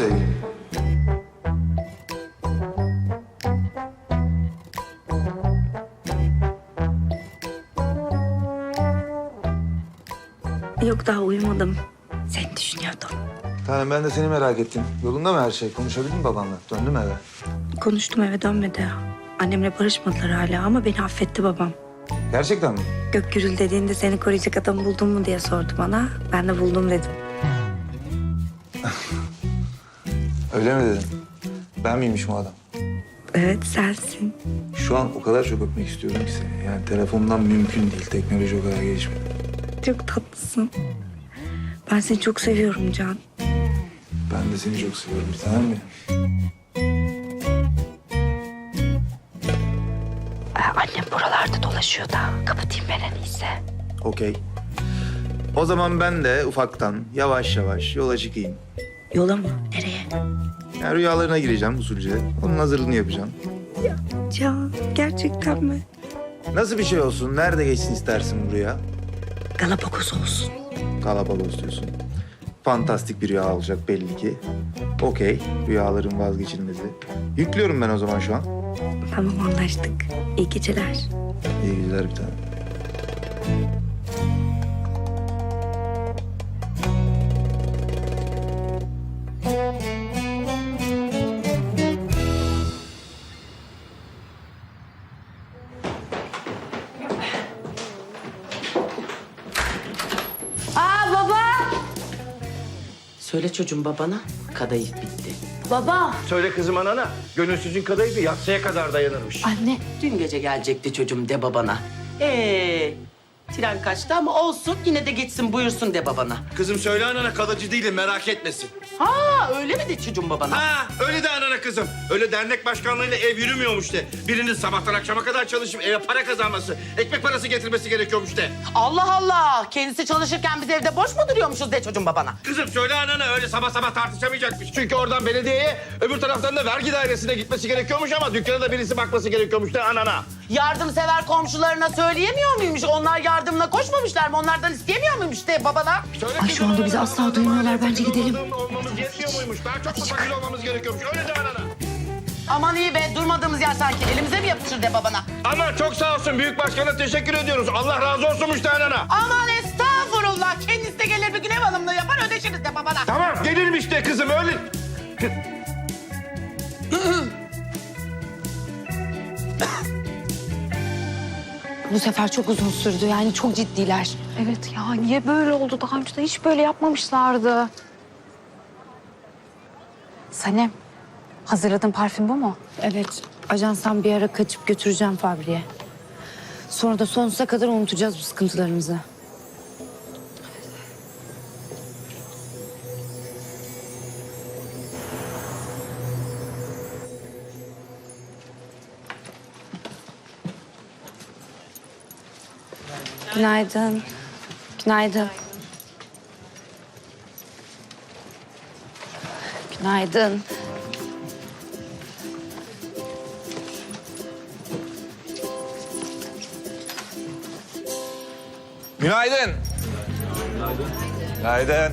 mu sevgilim? Yok daha uyumadım. Seni düşünüyordum. Tanem ben de seni merak ettim. Yolunda mı her şey? Konuşabildin mi babanla? Döndü mü eve? Konuştum eve dönmedi. Annemle barışmadılar hala ama beni affetti babam. Gerçekten mi? Gök gürül dediğinde seni koruyacak adam buldun mu diye sordu bana. Ben de buldum dedim. Öyle mi dedin? Ben miymişim o adam? Evet sensin. Şu an o kadar çok öpmek istiyorum ki seni. Yani telefondan mümkün değil. Teknoloji o kadar gelişmedi. Çok tatlısın. Ben seni çok seviyorum Can. Ben de seni çok seviyorum bir tanem mi? Ee, annem buralarda dolaşıyor da kapatayım ben en iyisi. Okey. O zaman ben de ufaktan yavaş yavaş yola çıkayım. Yola mı? Nereye? Yani rüyalarına gireceğim usulce. Onun hazırlığını yapacağım. Can gerçekten mi? Nasıl bir şey olsun? Nerede geçsin istersin buraya? Galapagos olsun. Galapagos diyorsun. Fantastik bir rüya olacak belli ki. Okey. Rüyaların vazgeçilmezi. Yüklüyorum ben o zaman şu an. Tamam anlaştık. İyi geceler. İyi geceler bir tane. Söyle çocuğum babana. Kadayıf bitti. Baba! Söyle kızım anana. Gönülsüzün kadayıfı yatsıya kadar dayanırmış. Anne! Dün gece gelecekti çocuğum de babana. Ee, tren kaçtı ama olsun yine de gitsin buyursun de babana. Kızım söyle anana kalıcı değilim merak etmesin. Ha öyle mi de çocuğum babana? Ha öyle de anana kızım. Öyle dernek başkanlığıyla ev yürümüyormuş de. Birinin sabahtan akşama kadar çalışıp eve para kazanması, ekmek parası getirmesi gerekiyormuş de. Allah Allah! Kendisi çalışırken biz evde boş mu duruyormuşuz de çocuğum babana? Kızım söyle anana öyle sabah sabah tartışamayacakmış. Çünkü oradan belediyeye öbür taraftan da vergi dairesine gitmesi gerekiyormuş ama dükkana da birisi bakması gerekiyormuş de anana. Yardımsever komşularına söyleyemiyor muymuş? Onlar yardımına koşmamışlar mı? Onlardan isteyemiyor muymuş de babana? Söyle Ay, kızım şu anda anana, bizi asla duymuyorlar. Bence gidelim. Olmamız yetmiyor muymuş? Daha çok mu fakir olmamız gerekiyormuş? Öyle de anana. Aman iyi be durmadığımız yer sanki. Elimize mi yapışır de babana? Ama çok sağ olsun büyük başkana teşekkür ediyoruz. Allah razı olsun müştehanana. Aman estağfurullah. Kendisi de gelir bir gün ev hanımlığı yapar ödeşiriz de babana. Tamam gelirim işte kızım öyle. Bu sefer çok uzun sürdü yani çok ciddiler. Evet ya niye böyle oldu? Daha önce de hiç böyle yapmamışlardı. Sanem, hazırladığın parfüm bu mu? Evet ajanstan bir ara kaçıp götüreceğim Fabri'ye. Sonra da sonsuza kadar unutacağız bu sıkıntılarımızı. Günaydın. Günaydın. Günaydın. Günaydın. Günaydın.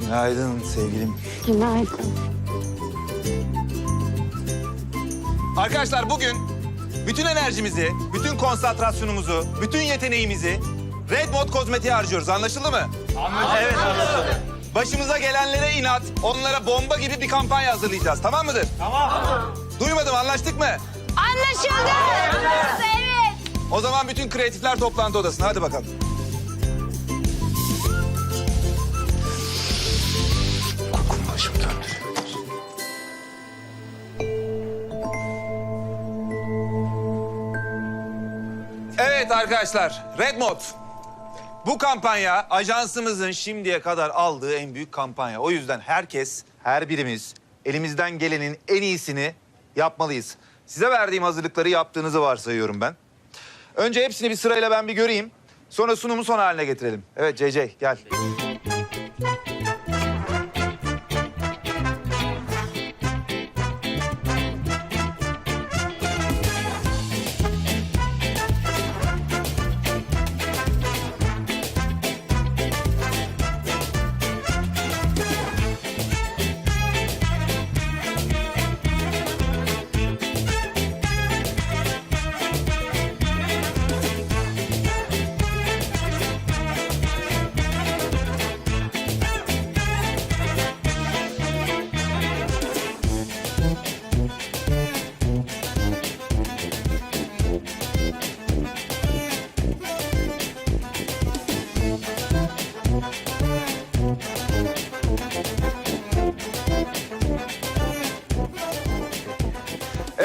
Günaydın sevgilim. Günaydın. Arkadaşlar bugün bütün enerjimizi, bütün konsantrasyonumuzu, bütün yeteneğimizi Red Mod kozmetiğe harcıyoruz. Anlaşıldı mı? Anlaşıldı. Evet anlaşıldı. Başımıza gelenlere inat, onlara bomba gibi bir kampanya hazırlayacağız. Tamam mıdır? Tamam. Duymadım anlaştık mı? Anlaşıldı. Evet. O zaman bütün kreatifler toplantı odasına. Hadi bakalım. Evet arkadaşlar, Red Mod. Bu kampanya ajansımızın şimdiye kadar aldığı en büyük kampanya. O yüzden herkes, her birimiz elimizden gelenin en iyisini yapmalıyız. Size verdiğim hazırlıkları yaptığınızı varsayıyorum ben. Önce hepsini bir sırayla ben bir göreyim. Sonra sunumu son haline getirelim. Evet CC gel.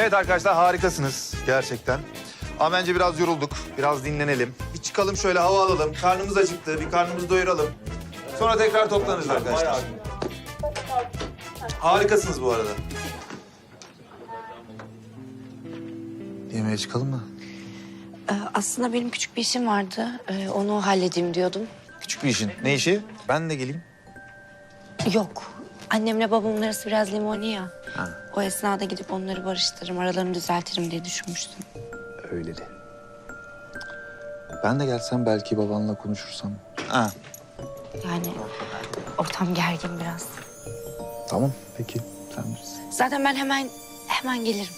Evet arkadaşlar harikasınız gerçekten. Ama bence biraz yorulduk. Biraz dinlenelim. Bir çıkalım şöyle hava alalım. Karnımız acıktı. Bir karnımızı doyuralım. Sonra tekrar toplanırız arkadaşlar. Harikasınız bu arada. Yemeğe çıkalım mı? Ee, aslında benim küçük bir işim vardı. Ee, onu halledeyim diyordum. Küçük bir işin. Ne işi? Ben de geleyim. Yok. Annemle babamın arası biraz limoni ya. O esnada gidip onları barıştırırım, aralarını düzeltirim diye düşünmüştüm. Öyle de. Ben de gelsem belki babanla konuşursam. Ha, Yani ortam gergin biraz. tamam peki. Sen bilirsin. Zaten ben hemen hemen gelirim.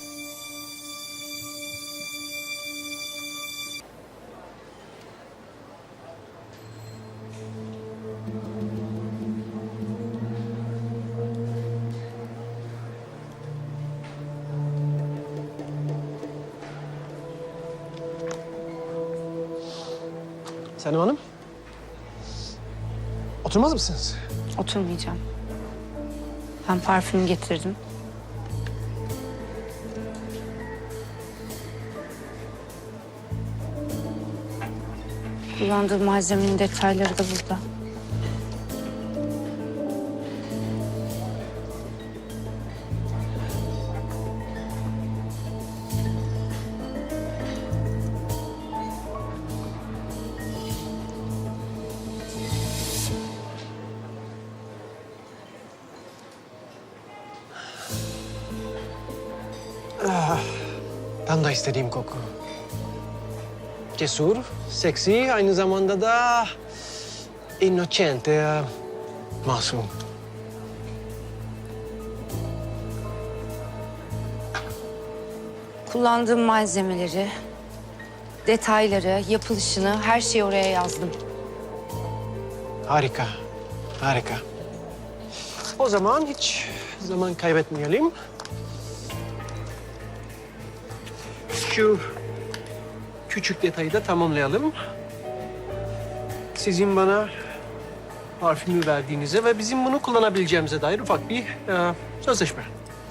Senem Hanım. Oturmaz mısınız? Oturmayacağım. Ben parfüm getirdim. Kullandığım malzemenin detayları da burada. Tam da istediğim koku. Cesur, seksi, aynı zamanda da innocente, masum. Kullandığım malzemeleri, detayları, yapılışını her şeyi oraya yazdım. Harika, harika. O zaman hiç zaman kaybetmeyelim. Şu küçük detayı da tamamlayalım. Sizin bana parfümü verdiğinize ve bizim bunu kullanabileceğimize dair ufak bir e, sözleşme.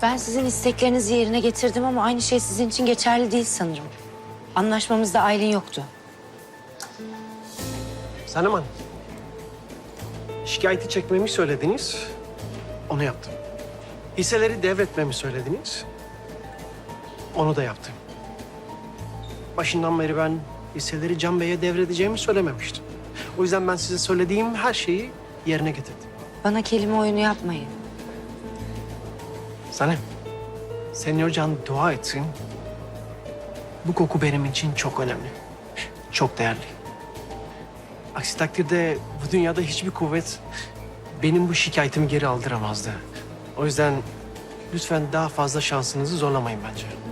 Ben sizin isteklerinizi yerine getirdim ama aynı şey sizin için geçerli değil sanırım. Anlaşmamızda Aylin yoktu. Sanem Hanım, şikayeti çekmemi söylediniz, onu yaptım. Hisseleri devretmemi söylediniz, onu da yaptım. Başından beri ben hisseleri Can Bey'e devredeceğimi söylememiştim. O yüzden ben size söylediğim her şeyi yerine getirdim. Bana kelime oyunu yapmayın. Sanem, Senyor Can dua etsin. Bu koku benim için çok önemli. Çok değerli. Aksi takdirde bu dünyada hiçbir kuvvet benim bu şikayetimi geri aldıramazdı. O yüzden lütfen daha fazla şansınızı zorlamayın bence.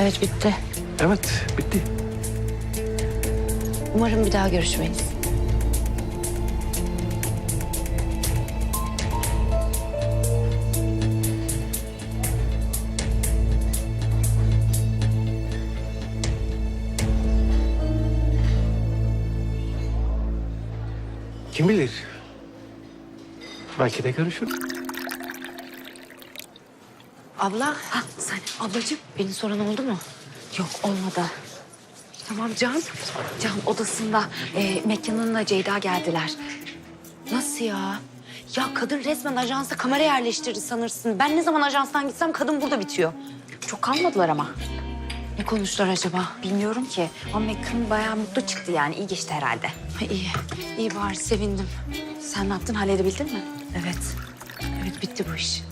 Evet bitti. Evet, bitti. Umarım bir daha görüşmeyiz. Kim bilir? Belki de görüşürüz. Abla. Ha, sen ablacığım. Beni soran oldu mu? Yok olmadı. Tamam Can. Can odasında e, mekanınla Ceyda geldiler. Nasıl ya? Ya kadın resmen ajansa kamera yerleştirdi sanırsın. Ben ne zaman ajanstan gitsem kadın burada bitiyor. Çok kalmadılar ama. Ne konuştular acaba? Bilmiyorum ki ama Mekan bayağı mutlu çıktı yani iyi geçti herhalde. Ha, iyi. İyi bari sevindim. Sen ne yaptın halledebildin mi? Evet. Evet bitti bu iş.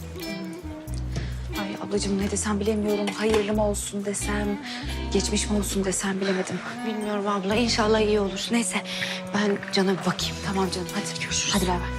Ablacığım ne desem bilemiyorum. Hayırlı mı olsun desem, geçmiş mi olsun desem bilemedim. Bilmiyorum abla. İnşallah iyi olur. Neyse ben Can'a bir bakayım. Tamam canım hadi görüşürüz. Hadi bay bay.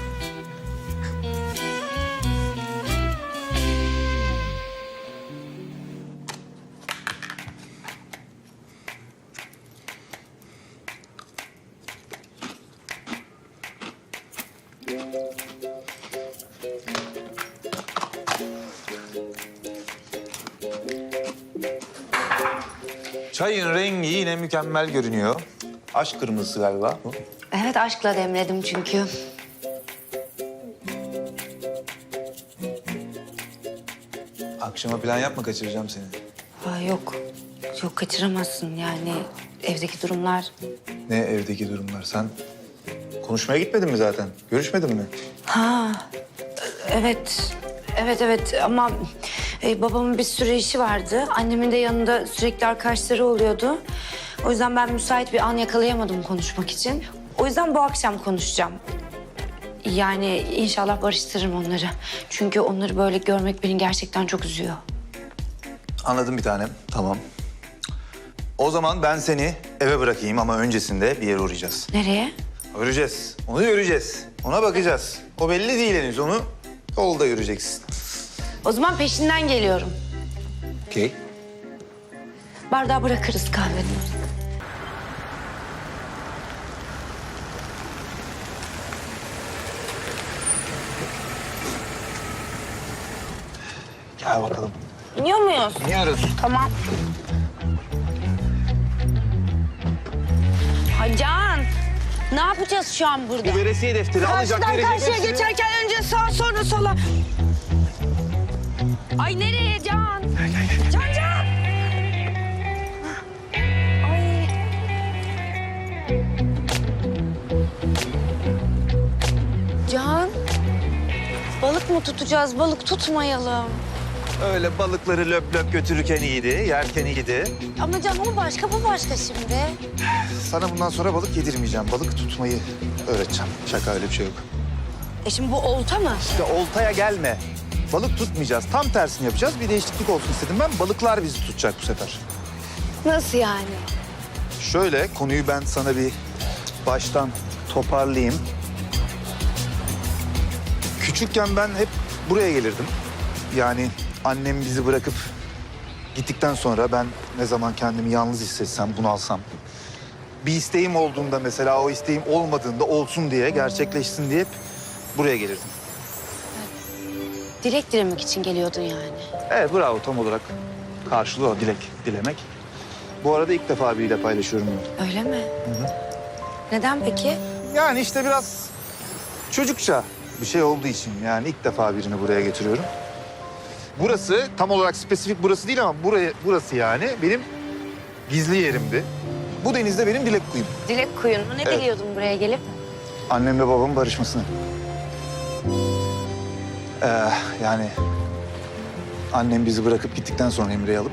Çayın rengi yine mükemmel görünüyor. Aşk kırmızısı galiba bu. Evet aşkla demledim çünkü. Akşama plan yapma kaçıracağım seni. Ha, yok. Yok kaçıramazsın yani. Evdeki durumlar. Ne evdeki durumlar? Sen konuşmaya gitmedin mi zaten? Görüşmedin mi? Ha evet. Evet evet ama e, babamın bir sürü işi vardı. Annemin de yanında sürekli arkadaşları oluyordu. O yüzden ben müsait bir an yakalayamadım konuşmak için. O yüzden bu akşam konuşacağım. Yani inşallah barıştırırım onları. Çünkü onları böyle görmek beni gerçekten çok üzüyor. Anladım bir tanem. Tamam. O zaman ben seni eve bırakayım ama öncesinde bir yere uğrayacağız. Nereye? Göreceğiz. Onu göreceğiz. Ona bakacağız. O belli değil henüz. Onu yolda göreceksin. O zaman peşinden geliyorum. Okey. Bardağı bırakırız kahvenin. Gel bakalım. İniyor muyuz? İniyoruz. Tamam. Hacan, ne yapacağız şu an burada? Bu veresiye defteri alacak Karşıdan verecek. karşıya hepsini- geçerken önce sağ sonra sola. Ay nereye Can? Can Can! Ay. Can, balık mı tutacağız? Balık tutmayalım. Öyle balıkları löp löp götürürken iyiydi, yerken iyiydi. Ama Can o başka, bu başka şimdi. Sana bundan sonra balık yedirmeyeceğim. Balık tutmayı öğreteceğim. Şaka öyle bir şey yok. E şimdi bu olta mı? İşte oltaya gelme. Balık tutmayacağız. Tam tersini yapacağız. Bir değişiklik olsun istedim ben. Balıklar bizi tutacak bu sefer. Nasıl yani? Şöyle konuyu ben sana bir baştan toparlayayım. Küçükken ben hep buraya gelirdim. Yani annem bizi bırakıp gittikten sonra ben ne zaman kendimi yalnız hissetsem, bunalsam... ...bir isteğim olduğunda mesela o isteğim olmadığında olsun diye, gerçekleşsin diye hep buraya gelirdim. Dilek dilemek için geliyordun yani. Evet bravo tam olarak karşılığı o dilek, dilemek. Bu arada ilk defa biriyle paylaşıyorum bunu. Öyle mi? Neden peki? Yani işte biraz çocukça bir şey olduğu için yani ilk defa birini buraya getiriyorum. Burası tam olarak spesifik burası değil ama buraya, burası yani benim gizli yerimdi. Bu denizde benim dilek kuyum. Dilek kuyunu. Ne Evet. diliyordun buraya gelip? Annemle babamın barışmasını. Ee, yani annem bizi bırakıp gittikten sonra Emre'yi alıp...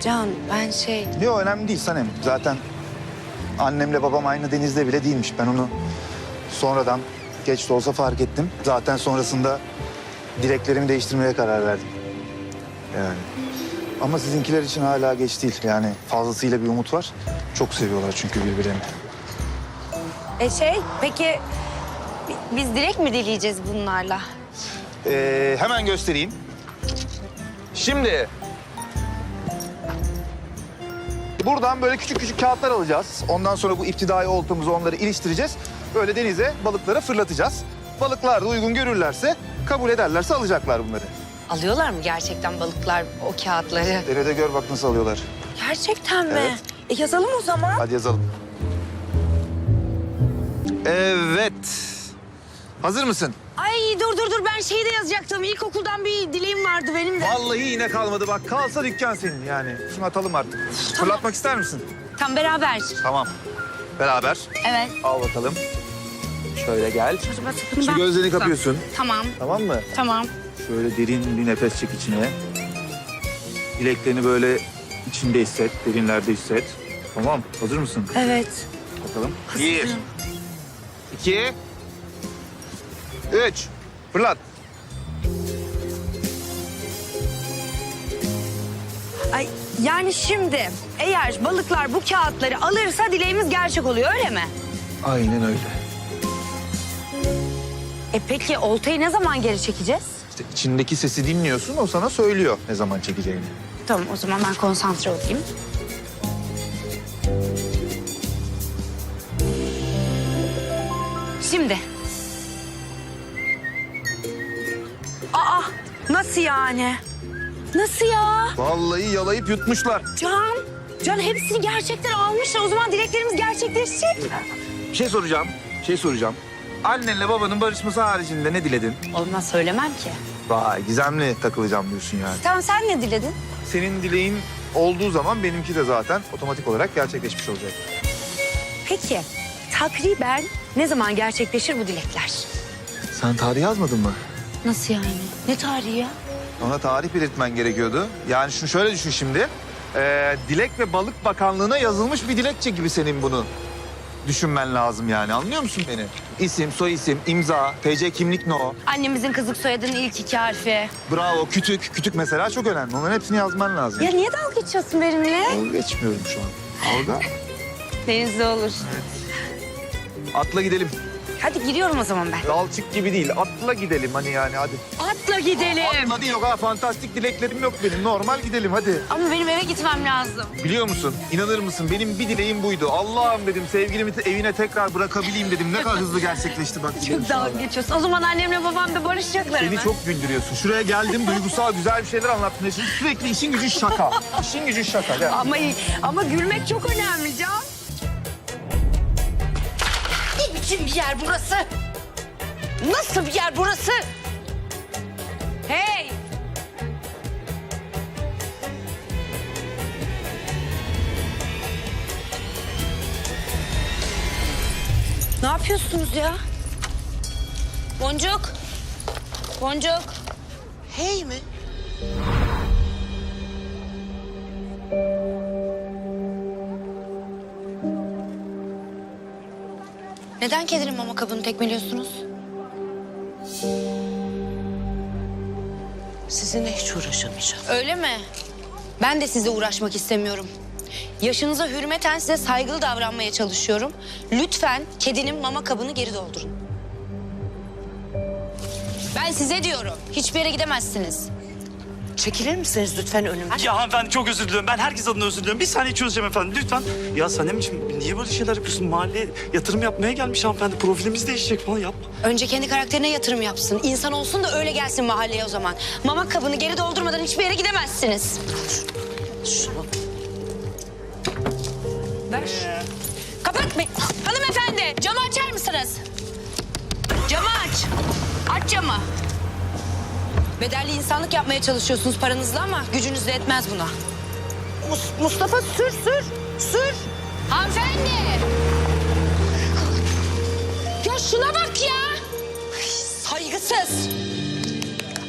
Can ben şey... Yok önemli değil Sanem. Zaten annemle babam aynı denizde bile değilmiş. Ben onu sonradan geç de olsa fark ettim. Zaten sonrasında dileklerimi değiştirmeye karar verdim. Yani. Ama sizinkiler için hala geç değil. Yani fazlasıyla bir umut var. Çok seviyorlar çünkü birbirlerini. E şey peki biz dilek mi dileyeceğiz bunlarla? Ee, hemen göstereyim. Şimdi buradan böyle küçük küçük kağıtlar alacağız. Ondan sonra bu iptidai oltamızı onları iliştireceğiz. Böyle denize balıklara fırlatacağız. Balıklar da uygun görürlerse, kabul ederlerse alacaklar bunları. Alıyorlar mı gerçekten balıklar o kağıtları? Derede gör bak nasıl alıyorlar. Gerçekten mi? Evet. E yazalım o zaman. Hadi yazalım. Evet. Hazır mısın? Ay dur dur dur ben şeyi de yazacaktım. İlkokuldan bir dileğim vardı benim de. Vallahi yine kalmadı bak. Kalsa dükkan senin yani. Şunu atalım artık. Fırlatmak ister misin? Tam beraber. Tamam. Beraber. Evet. Al bakalım. Şöyle gel. Acaba sakın Şu ben... gözlerini kapıyorsun. Tamam Tamam mı? tamam. Şöyle derin bir nefes çek içine. Dileklerini böyle içinde hisset, derinlerde hisset. Tamam, hazır mısın? Evet. Bakalım. Bir, iki, üç. Fırlat. Ay yani şimdi eğer balıklar bu kağıtları alırsa dileğimiz gerçek oluyor öyle mi? Aynen öyle. E peki oltayı ne zaman geri çekeceğiz? İşte içindeki sesi dinliyorsun, o sana söylüyor ne zaman çekeceğini. Tamam o zaman ben konsantre olayım. Şimdi. Nasıl yani? Nasıl ya? Vallahi yalayıp yutmuşlar. Can, Can hepsini gerçekten almışlar. O zaman dileklerimiz gerçekleşecek. Bir şey soracağım, bir şey soracağım. Annenle babanın barışması haricinde ne diledin? Olmaz söylemem ki. Vay gizemli takılacağım diyorsun yani. Tamam sen ne diledin? Senin dileğin olduğu zaman benimki de zaten otomatik olarak gerçekleşmiş olacak. Peki takriben ne zaman gerçekleşir bu dilekler? Sen tarih yazmadın mı? Nasıl yani? Ne tarihi ya? Ona tarih belirtmen gerekiyordu. Yani şunu şöyle düşün şimdi. Ee, Dilek ve Balık Bakanlığı'na yazılmış bir dilekçe gibi senin bunu düşünmen lazım yani. Anlıyor musun beni? İsim, soy isim, imza, TC kimlik no. Annemizin kızlık soyadının ilk iki harfi. Bravo, kütük. Kütük mesela çok önemli. Onların hepsini yazman lazım. Ya niye dalga geçiyorsun benimle? Dalga geçmiyorum şu an. Orada. Denizli olur. Atla gidelim. Hadi giriyorum o zaman ben. Dalçık gibi değil. Atla gidelim hani yani hadi. Atla gidelim. Atla değil o kadar fantastik dileklerim yok benim. Normal gidelim hadi. Ama benim eve gitmem lazım. Biliyor musun? İnanır mısın? Benim bir dileğim buydu. Allah'ım dedim sevgilimi te- evine tekrar bırakabileyim dedim. Ne kadar hızlı gerçekleşti bak. biliyor Çok musun dalga geçiyorsun. O zaman annemle babam da barışacaklar Beni hemen. çok güldürüyorsun. Şuraya geldim duygusal güzel bir şeyler anlattın. Şimdi sürekli işin gücün şaka. İşin gücün şaka. Gel. Ama, ama gülmek çok önemli Can. Biçim bir yer burası? Nasıl bir yer burası? Hey! Ne yapıyorsunuz ya? Boncuk. Boncuk. Hey mi? Neden kedinin mama kabını tekmeliyorsunuz? Sizinle hiç uğraşamayacağım. Öyle mi? Ben de size uğraşmak istemiyorum. Yaşınıza hürmeten size saygılı davranmaya çalışıyorum. Lütfen kedinin mama kabını geri doldurun. Ben size diyorum. Hiçbir yere gidemezsiniz. Çekilir misiniz lütfen önümden? Ya hanımefendi çok özür diliyorum. Ben herkes adına özür diliyorum. Bir saniye çözeceğim efendim lütfen. Ya Sanemciğim niye böyle şeyler yapıyorsun? Mahalleye yatırım yapmaya gelmiş hanımefendi. Profilimiz değişecek falan yapma. Önce kendi karakterine yatırım yapsın. İnsan olsun da öyle gelsin mahalleye o zaman. Mama kabını geri doldurmadan hiçbir yere gidemezsiniz. Şunu. Ver. Kapat be. Hanımefendi camı açar mısınız? Camı aç. Aç camı. Bedelli insanlık yapmaya çalışıyorsunuz paranızla ama gücünüz de etmez buna. Mus- Mustafa sür sür. Sür. Hanımefendi. Ya şuna bak ya. Ay, Saygısız.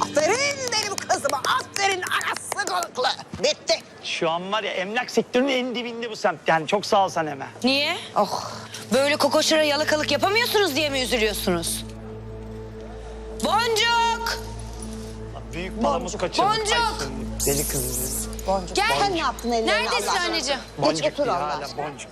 Aferin benim kızıma. Aferin anası konuklu. Bitti. Şu an var ya emlak sektörünün en dibinde bu semt. Yani çok sağ ol Sanem'e. Niye? Oh. Böyle kokoşlara yalakalık yapamıyorsunuz diye mi üzülüyorsunuz? Boncuk! Büyük palamut kaçırdık. Boncuk! Deli kız. Boncuk. Gel. Sen ne yaptın ellerine Neredesin Allah aşkına? anneciğim? Geç Boncuk otur diyor Allah hala aşkına. boncuk.